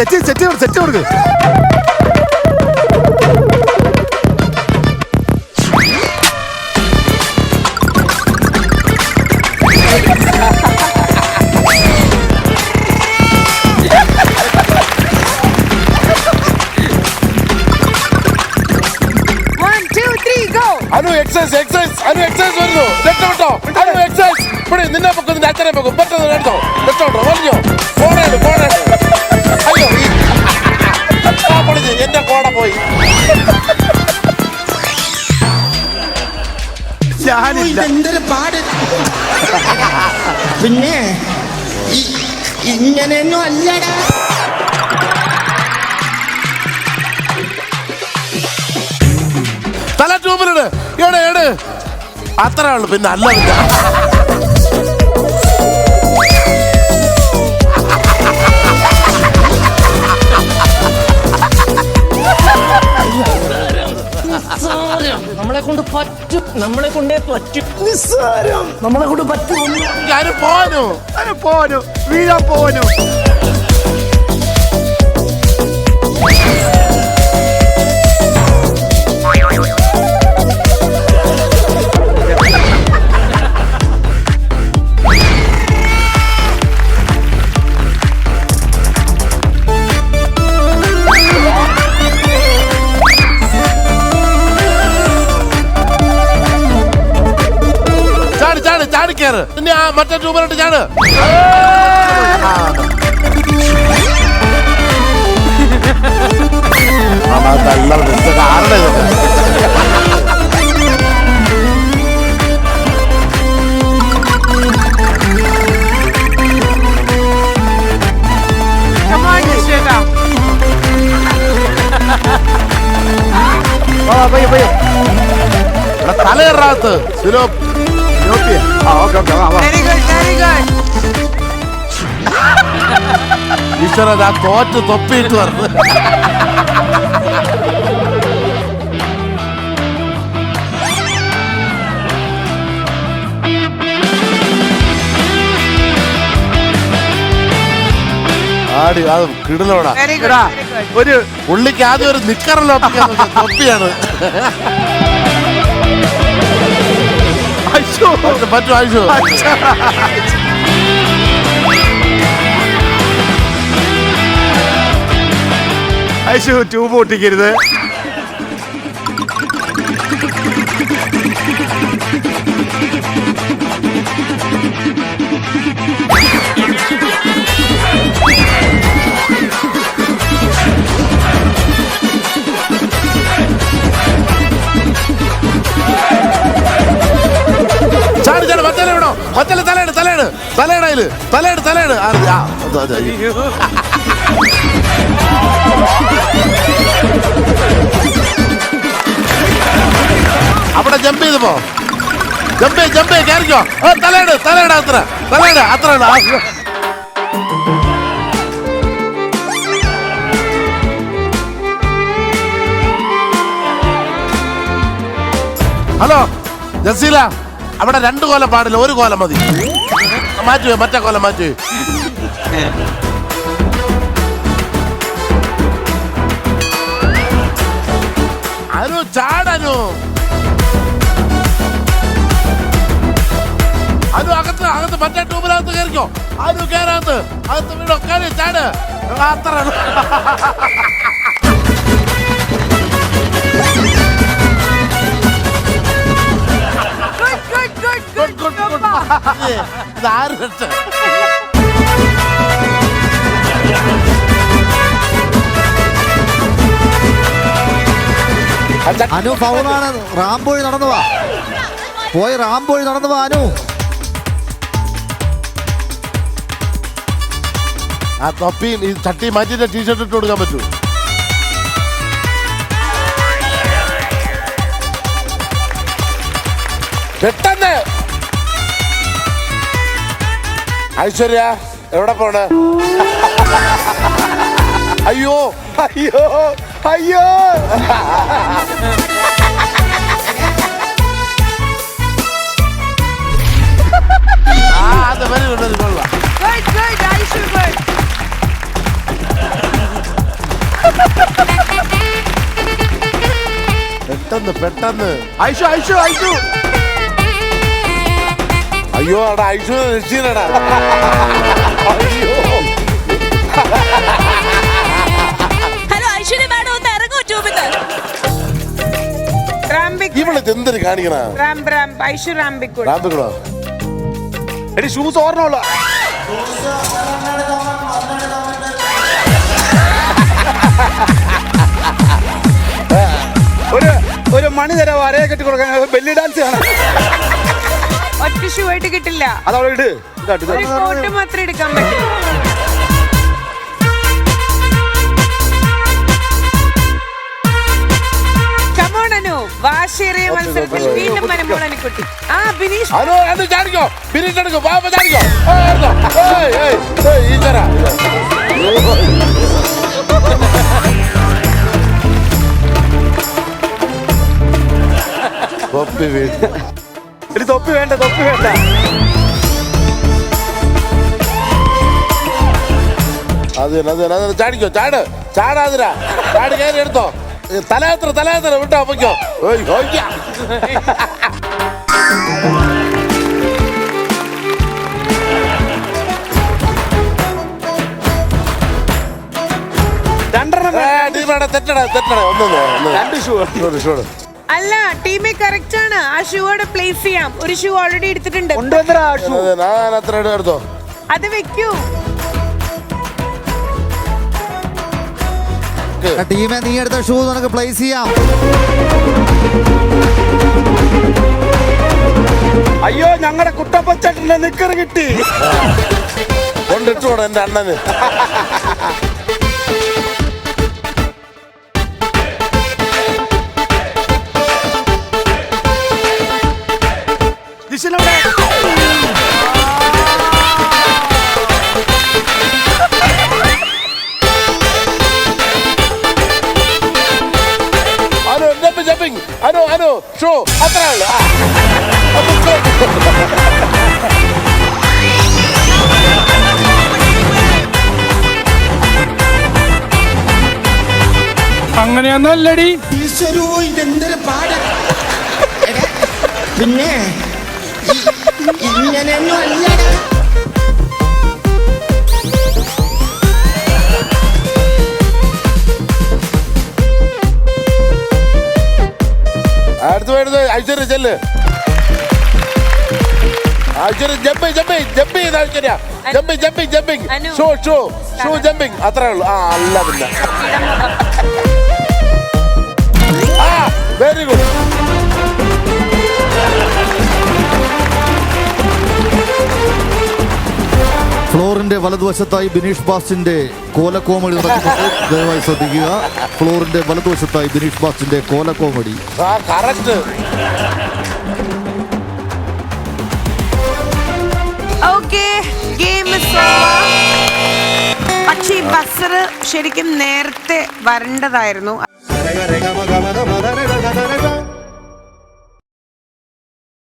Set set set കൊടുക്ക്. എന്തൊരു പാട്? പിന്നെ ഇങ്ങനെയൊന്നും അല്ലടാ. തല ട്യൂബിലിട്. എടേ എട്. അത്രേ ഉള്ളു പിന്നെ അല്ല നമ്മളെ കൊണ്ട് പറ്റും. നമ്മളെ കൊണ്ടേ പറ്റും. നിസ്സാരം. നമ്മളെ കൊണ്ട് പറ്റും. പോനു പോനു വീഴാൻ പോനു ചാടി കയറ് പിന്നെ ആ മറ്റേ ട്യൂബിലോട്ട് ചാട് Come on, ഓക്കെ ഓക്കെ വാ വാ Very good, very good. ഈശ്വര ഞാൻ തോറ്റ് തൊപ്പിയിട്ട് വരുന്നത് ആടി അത് കിടലോടാ ഒരു പുള്ളിക്ക് ആദ്യം ഒരു നിക്കറല്ലോ തൊപ്പിയാണ്. പറ്റും ആയിഷു ഐശു ട്യൂബ് പൊട്ടിക്കരുത് അവിടെ ജമ്പ് ചെയ്ത് പോ. ജമ്പ് ജമ്പ് കയറിക്കോ തലയിട് തലയിട് അത്ര തലയിട് അത്ര ഹലോ ജസീല. അവിടെ രണ്ട് കോലം പാടില്ല ഒരു കോലം മതി. മാറ്റുവേ മറ്റേ കോലം മാറ്റുവേ. അനു ചാടനു അനു. അകത്ത് അകത്ത് മറ്റേ ട്യൂബിനകത്ത് കയറിക്കോ. അനു കയറകത്ത് അകത്ത് വീടോ കയറി ചാട്. അത്ര ഗുഡ് ഗുഡ്. Papa. ഇതാര് രക്ഷ അനു ഫൗളാണ്. റാംബോഴി നടന്നു വാ. പോയി റാംബോഴി നടന്നു വാ അനു. ആ തൊപ്പിയും ഈ ചട്ടി മാറ്റിയിട്ട് ടീഷർട്ട് ഇട്ട് കൊടുക്കാൻ പറ്റൂ. പെട്ടെന്ന്. ഐശ്വര്യ എവിടെ പോണ്? അയ്യോ അയ്യോ അയ്യോ. പെട്ടെന്ന് പെട്ടെന്ന്. ഐഷു ഐഷു ഐഷു അയ്യോ അവിടെ ഐഷു നിശ്ചയടാ അയ്യോ. എന്തൊരു കാണിക്കണ? എടി ഷൂസ് ഓർമ്മയുള്ള ഒരു ഒരു മണി തരാ വരയെ കെട്ടി കൊടുക്കാൻ ബെല്ലി ഡാൻസ് കാണാം. ഒറ്റ ഷൂ ആയിട്ട് കിട്ടില്ല. അതവിടെ ഇട്. മാത്രമേ എടുക്കാൻ പറ്റൂ. വാശേറിയ മത്സരത്തിൽ വീണ്ടും മനമോളനിക്കുട്ടി ആ ബിനീഷ്. അനു അത് ചാടിക്കോ. ബിരിട്ട് എടുക്കോ പാപ്പ ചാടിക്കോ. ഈശ്വര. തൊപ്പി വീണ്. എടി തൊപ്പി വേണ്ട തൊപ്പി വേണ്ട. അത് അത് തന്നെ, അത് തന്നെ. ചാടിക്കോ ചാട്. ചാടാതിരാ. ചാട് കയറി എടുത്തോ. തലയാത്ര തലയാത്ര വിട്ടോ അപ്പൊക്കോ തെറ്റടാ തെറ്റടാ. ഒന്നും ഒന്ന് രണ്ട് ഷൂ ഷോട് ഷോട് അല്ല ടീമേ കറക്റ്റ് ആണ്. ആ ഷൂ അവിടെ പ്ലേസ് ചെയ്യാം. ഒരു ഷൂ ഓൾറെഡി എടുത്തിട്ടുണ്ട്. ഷൂ ഞാൻ അത്ര എടുത്തോ. അത് വെക്കൂ. ടീമെ നീ എടുത്ത ഷൂ നമുക്ക് പ്ലേസ് ചെയ്യാം. അയ്യോ ഞങ്ങളുടെ കുട്ടപ്പച്ചേട്ടന്റെ നിക്കറ് കിട്ടി. കൊണ്ടിട്ടോടെ എന്റെ അണ്ണന്. അനു അനു atrás. Ah, ഉള്ളു ഷോ. അങ്ങനെയൊന്നല്ലടി ഈശ്വരോ ഇതെന്തൊരു പാട് പിന്നെ ഇങ്ങനെയൊന്നും അല്ലടാ വരുന്നത്? ഐശ്വര്യ ചെല്ല്. ഐശ്വര്യ ജമ്പി ജമ്പി ജമ്പ് ചെയ്ത് Aishwarya. Jumpy jumpy jumping Anu. Show show show jumping അത്രേ ഉള്ളൂ. ആ അല്ല പിന്നെ. ആ വെരി ഗുഡ് വലതുവശത്തായി ബിനീഷ് ബാസ്റ്റിന്റെ കോലക്കോമഡി നടക്കുന്നത് ദയവായി ശ്രദ്ധിക്കുക. ഫ്ലോറിന്റെ വലതുവശത്തായി ബിനീഷ് ബാസ്റ്റിന്റെ കോലക്കോമഡി പക്ഷേ ഈ ബസർ ശരിക്കും നേരത്തെ വരേണ്ടതായിരുന്നു.